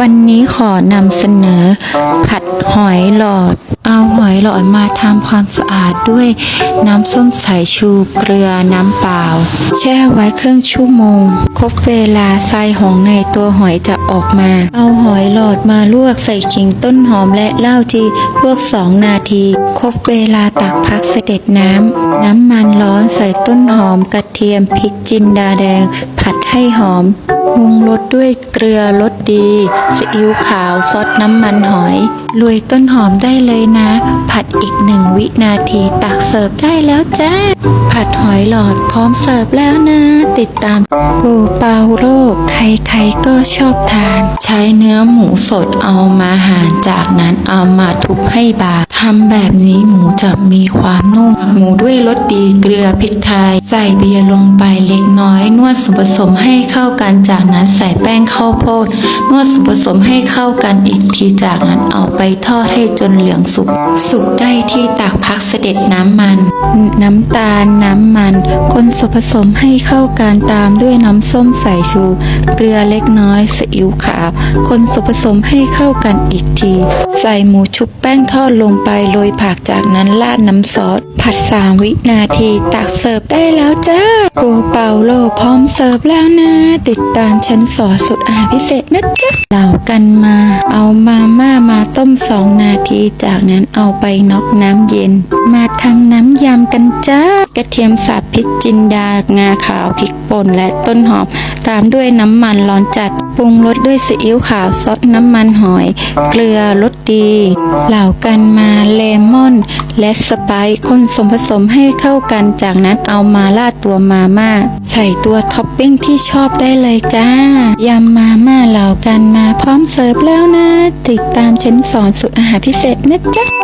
วันนี้ขอนำเสนอ ผัดหอยหลอด เอาหอยหลอดมาทำความสะอาดด้วยน้ำส้มสายชูเกลือน้ำเปล่า แช่ไว้ครึ่งชั่วโมง ครบเวลาไส้ของในตัวหอยจะออกมา เอาหอยหลอดมาลวกใส่ขิงต้นหอมและเหล้าจีลวกสองนาที ครบเวลาตักพักเสด็จน้ำ น้ำมันร้อนใส่ต้นหอมกระเทียมพริกจินดาแดง ผัดให้หอมปรุงรสด้วยเกลือรสดีซีอิ๊วขาวซอสน้ำมันหอยลุยต้นหอมได้เลยนะ ผัดอีกหนึ่งวินาทีตักเสิร์ฟได้แล้วจ้า ผัดหอยหลอดพร้อมเสิร์ฟแล้วนะ ติดตามโกเปาโรคใครๆก็ชอบทาน ใช้เนื้อหมูสดเอามาหั่นจากนั้นเอามาทุบให้บางทำแบบนี้หมูจะมีความนุ่มหมูด้วยรสดีเกลือพริกไทย ใส่เบียร์ลงไปเล็กน้อย นวดส่วนผสมให้เข้ากันจากนั้นใส่แป้งข้าวโพดนวดส่วนผสมให้เข้ากันอีกทีจากนั้นเอาไปทอดให้จนเหลืองสุก สุกได้ที่ตักพักเสด็จน้ำมัน น้ำตาลน้ำมัน คนส่วนผสมให้เข้ากันตามด้วยน้ำส้มสายชู เกลือเล็กน้อยซีอิ๊วขาว คนส่วนผสมให้เข้ากันอีกที ใส่หมูชุบแป้งทอดลงไปโรยผักจากนั้นราดน้ำซอส ผัดสามวินาทีตักเสิร์ฟได้แล้วจ้าโกเปาโลพร้อมเสิร์ฟแล้วนะ ติดตามชั้นสอนสุดอาหารพิเศษนะจ๊ะากันมา เอามาม่ามาต้มสองนาที จากนั้นเอาไปน็อกน้ำเย็น มาทำน้ำยำกันจ้ากระเทียมสับพริกจินดางาขาวพริกป่นและต้นหอม ตามด้วยน้ำมันร้อนจัด ปรุงรสด้วยซีอิ๊วขาวซอสน้ำมันหอย เกลือรสดี เหล่ากันมาเลมอน และสไปซ์คนสมผสมให้เข้ากันจากนั้นเอามาราดตัวมาม่าใส่ตัวท็อปปิ้งที่ชอบได้เลยจ้ายำมาม่าเหล่ากันมาพร้อมเสิร์ฟแล้วนะ ติดตามฉันสอนสุดอาหารพิเศษนะจ๊ะ